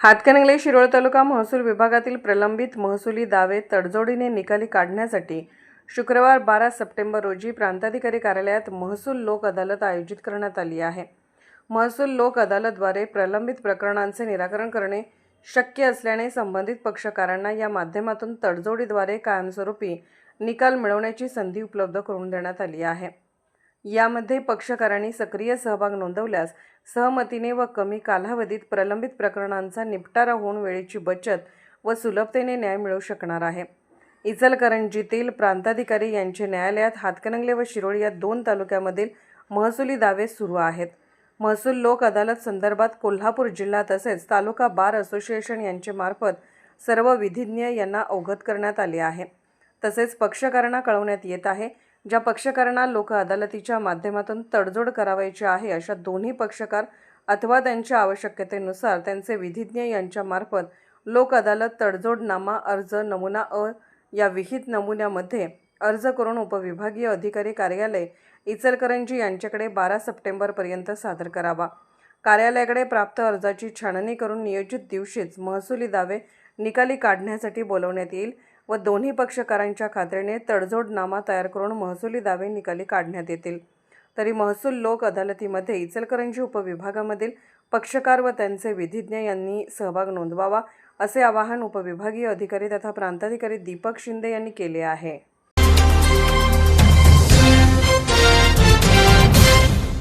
हातकणंगले शिरोळ तालुका महसूल विभागातील प्रलंबित महसुली दावे तडजोडीने निकाली काढण्यासाठी शुक्रवार बारा सप्टेंबर रोजी प्रांताधिकारी कार्यालयात महसूल लोक अदालत आयोजित करण्यात आली आहे. महसूल लोक अदालतद्वारे प्रलंबित प्रकरणांचे निराकरण करणे शक्य असल्याने संबंधित पक्षकारांना या माध्यमातून तडजोडीद्वारे कायमस्वरूपी निकाल मिळवण्याची संधी उपलब्ध करून देण्यात आली आहे. यामध्ये पक्षकारांनी सक्रिय सहभाग नोंदवल्यास सहमतीने व कमी कालावधीत प्रलंबित प्रकरणांचा निपटारा होऊन वेळेची बचत व सुलभतेने न्याय मिळू शकणार आहे. इचलकरंजीतील प्रांताधिकारी यांचे न्यायालयात हातकणंगले व शिरोळी या दोन तालुक्यामधील महसुली दावे सुरू आहेत. महसूल लोक अदालत संदर्भात कोल्हापूर जिल्हा तसेच तालुका बार असोसिएशन यांचे मार्फत सर्व विधिज्ञ यांना अवगत करण्यात आले आहे. तसेच पक्षकारांना कळवण्यात येत आहे ज्या पक्षकारांना लोक अदालतीच्या माध्यमातून तडजोड करावयाची आहे अशा दोन्ही पक्षकार अथवा त्यांच्या आवश्यकतेनुसार त्यांचे विधिज्ञ यांच्यामार्फत लोक अदालत तडजोडनामा अर्ज नमुना अ या विहित नमुन्यामध्ये अर्ज करून उपविभागीय अधिकारी कार्यालय इचलकरंजी यांच्याकडे बारा सप्टेंबरपर्यंत सादर करावा. कार्यालयाकडे प्राप्त अर्जाची छाननी करून नियोजित दिवशीच महसुली दावे निकाली काढण्यासाठी बोलवण्यात येईल. व दोन्ही पक्षकारांच्या खात्रीने तडजोडनामा तयार करून महसुली दावे निकाली काढण्यात येतील. तरी महसूल लोक अदालतीमध्ये इचलकरंजी उपविभागामधील पक्षकार व त्यांचे विधिज्ञ यांनी सहभाग नोंदवावा असे आवाहन उपविभागीय अधिकारी तथा प्रांताधिकारी दीपक शिंदे यांनी केले आहे.